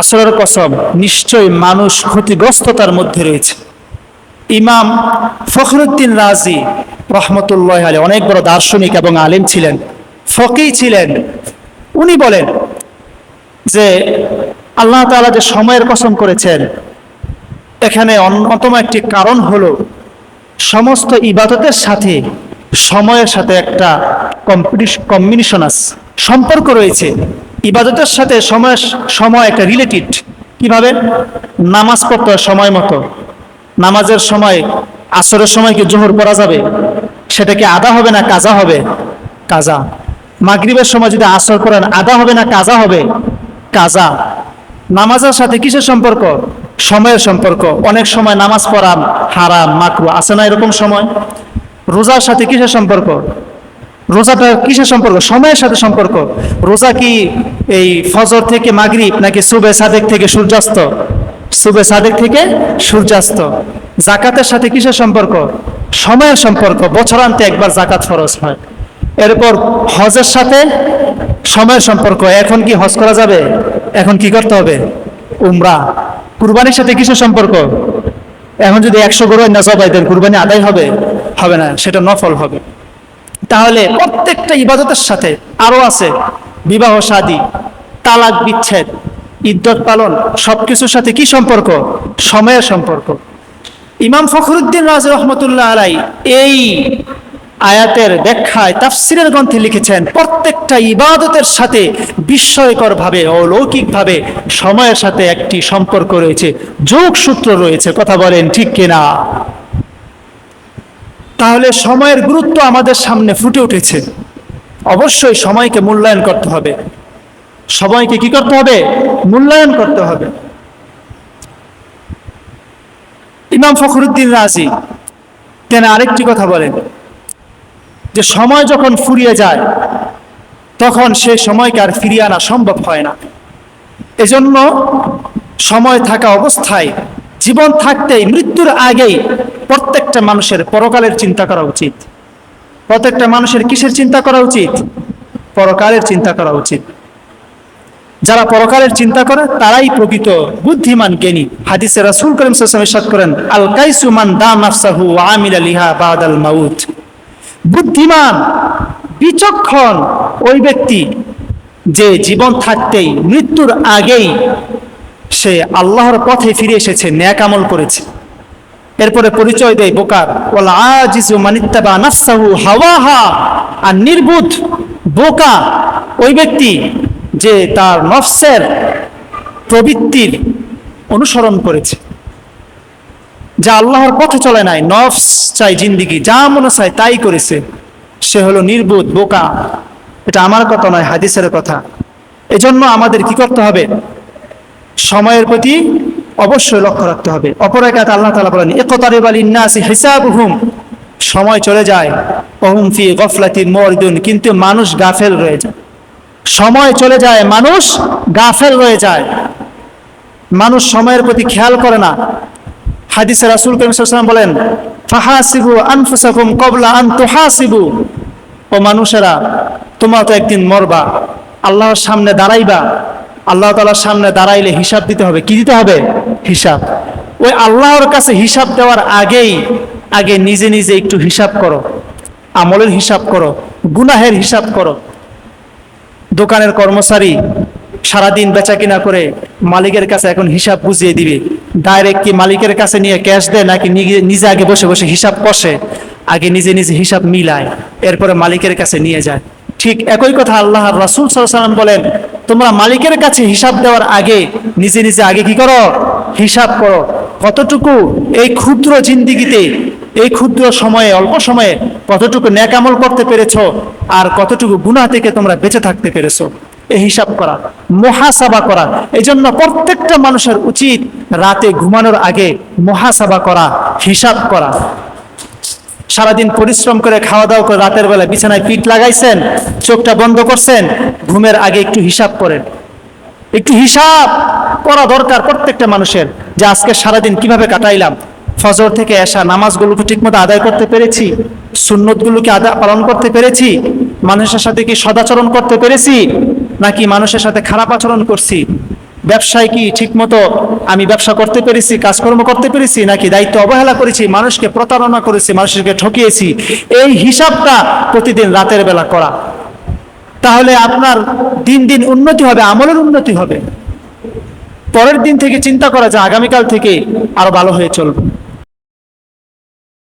আসরের কসম নিশ্চয় মানুষ ক্ষতিগ্রস্ততার মধ্যে রয়েছে। ইমাম ফখরুদ্দিন রাজি রহমতুল্লাহ আলী অনেক বড় দার্শনিক এবং আলিম ছিলেন ফকি ছিলেন। উনি বলেন যে আল্লাহ তাআলা যে সময়ের কসম করেছেন, এখানে অন্যতম একটি কারণ হলো সমস্ত ইবাদতের সাথে সময়ের সাথে একটা কম্বিনেশন আছে, সম্পর্ক রয়েছে। ইবাদতের সাথে সময় সময় একটা রিলেটেড কীভাবে? নামাজ পড়তে হয় সময় মতো। নামাজের সময়, আসরের সময় কি জোহর পড়া যাবে? সেটা কি আদা হবে না কাজা হবে? কাজা। মাগরিবের সময় যদি আসর করেন আদা হবে না কাজা হবে? কাজা। নামাজের সাথে কিসের সম্পর্ক? সময়ের সম্পর্ক। অনেক সময় নামাজ পড়া হারাম, মাকরু, আছে না এরকম সময়? রোজার সাথে কিসের সম্পর্ক? রোজাটা কিসের সম্পর্ক? সময়ের সাথে সম্পর্ক। রোজা কি এই ফজর থেকে মাগরিব নাকি সুবে সাদেক থেকে সূর্যাস্ত? সুবে সাদেক থেকে সূর্যাস্ত। জাকাতের সাথে কিসের সম্পর্ক? সময়ের সম্পর্ক। বছরান্তে একবার জাকাত ফরজ হয়। এরপর হজের সাথে সময়ের সম্পর্ক। এখন কি হজ করা যাবে? এখন কি করতে হবে? উমরা। কুরবানির সাথে কিসের সম্পর্ক? এখন যদি একশো গরু না জবাই দেন, কুরবানি আদায় হবে? হবে না, সেটা নফল হবে। তাহলে প্রত্যেকটা ইবাদতের সাথে আরও আছে বিবাহ, শাদী, তালাক, বিচ্ছেদ ইদ্যত পালন, সবকিছুর সাথে কি সম্পর্ক? সময়ের সম্পর্ক। ইমাম ফখরুদ্দিন রাজ রহমতুল্লাহ আলাই এই আয়াতের ব্যাখ্যায়, তাফসিরের গ্রন্থে লিখেছেন, প্রত্যেকটা ইবাদতের সাথে বিস্ময়করভাবে, অলৌকিকভাবে সময়ের সাথে একটি সম্পর্ক রয়েছে, যোগসূত্র রয়েছে, কথা বলেন ঠিক কিনা? তাহলে সময়ের গুরুত্ব আমাদের সামনে ফুটে উঠেছে। অবশ্যই সময়কে মূল্যায়ন করতে হবে। সময়কে কি করতে হবে? মূল্যায়ন করতে হবে। ইমাম ফখরুদ্দিন রাজি, তেন আরেকটি কথা বলেন, যে সময় যখন ফুরিয়ে যায়, তখন সে সময়কে আর ফিরিয়ে আনা সম্ভব হয় না। এজন্য সময় থাকা অবস্থায়, জীবন থাকতেই, মৃত্যুর আগেই প্রত্যেকটা মানুষের পরকালের চিন্তা করা উচিত। প্রত্যেকটা মানুষের কিসের চিন্তা করা উচিত? পরকালের চিন্তা করা উচিত। যারা পরকালের চিন্তা করে, তারাই প্রকৃত বুদ্ধিমান জ্ঞানী। হাদিসে রাসূল করিম ওয়াসাল্লাম করেন আল কাইসু মান দাম নাফসাহু আমিলা লিহা বাদাল মাউত। বুদ্ধিমান, বিচক্ষণ ওই ব্যক্তি যে জীবন থাকতেই, মৃত্যুর আগেই সে আল্লাহর পথে ফিরে এসেছে, ন্যাক আমল করেছে। এরপরে পরিচয় দেয় বোকার। হাওয়াহা। আর নির্বুধ বোকা ওই ব্যক্তি যে তার নফসের প্রবৃত্তির অনুসরণ করেছে। যা আল্লাহর পথে চলে নাই, নফস চাই জিন্দিগি, যা মনে চায় তাই করেছে। সে হলো নির্বোধ বোকা। এটা আমার কথা নয়, হাদিসের কথা। এজন্য আমাদের কি করতে হবে? সময়ের প্রতি অবশ্যই লক্ষ্য রাখতে হবে। অপর একাত আল্লাহ তালা বলেন একতারে বালিন্নাসি হিসাব হুম সময় চলে যায়, ওহুম ফি গফলাতিন মরদুন কিন্তু মানুষ গাফেল রয়ে যায়। সময় চলে যায়, মানুষ গাফেল রয়ে যায়। মানুষ সময়ের প্রতি খেয়াল করে না। হাদিসে রাসুল করিম বলেন, ফাহাসিবু আনফুসাকুম কবলা আন তুহাসিবু। ও মানুষেরা, তোমরা তো একদিন মরবা। আল্লাহর সামনে দাঁড়াইবা। আল্লাহ তালার সামনে দাঁড়াইলে হিসাব দিতে হবে। কি দিতে হবে? হিসাব। ওই আল্লাহর কাছে হিসাব দেওয়ার আগেই, আগে নিজে নিজে একটু হিসাব করো। আমলের হিসাব করো, গুনাহের হিসাব করো। দোকানের কর্মচারী সারাদিন বেচা কিনা করে মালিকের কাছে এখন হিসাব বুঝিয়ে দিবে। ডাইরেক্ট কি মালিকের কাছে নিয়ে ক্যাশ দেয়, নাকি নিজে- আগে বসে বসে হিসাব কষে? আগে নিজে নিজে হিসাব মিলায়, এরপরে মালিকের কাছে নিয়ে যায়। ঠিক একই কথা আল্লাহ রাসুল সাল্লাম বলেন, তোমরা মালিকের কাছে হিসাব দেওয়ার আগে, নিজে নিজে আগে কি করো? হিসাব করো। কতটুকু এই ক্ষুদ্র জিন্দিগিতে, এই ক্ষুদ্র সময়ে, অল্প সময়ে কতটুকু ন্যাকামল করতে পেরেছ আর কতটুকু গুনাহ থেকে তোমরা বেঁচে থাকতে পেরেছ? এই হিসাব করা, মহাসাবা করা। এই জন্য প্রত্যেকটা মানুষের উচিত রাতে ঘুমানোর আগে মহাসাবা করা, হিসাব করা। সারাদিন পরিশ্রম করে খাওয়া দাওয়া করে রাতের বেলা বিছানায় পিঠ লাগাইছেন, চোখটা বন্ধ করছেন, ঘুমের আগে একটু হিসাব করেন। একটু হিসাব করা দরকার প্রত্যেকটা মানুষের যে আজকে সারাদিন কীভাবে কাটাইলাম। ফজর থেকে আসা নামাজগুলোকে ঠিকমতো আদায় করতে পেরেছি, সুন্নতগুলোকে আদা পালন করতে পেরেছি, মানুষের সাথে কি সদাচরণ করতে পেরেছি, নাকি মানুষের সাথে খারাপ আচরণ করছি? ব্যবসায় কি ঠিকমতো আমি ব্যবসা করতে পেরেছি, কাজকর্ম করতে পেরেছি, নাকি দায়িত্ব অবহেলা করেছি, মানুষকে প্রতারণা করেছি, মানুষকে ঠকিয়েছি? এই হিসাবটা প্রতিদিন রাতের বেলা করা। তাহলে আপনার দিন দিন উন্নতি হবে, আমলের উন্নতি হবে। পরের দিন থেকে চিন্তা করা যে আগামীকাল থেকে আরও ভালো হয়ে চলবে।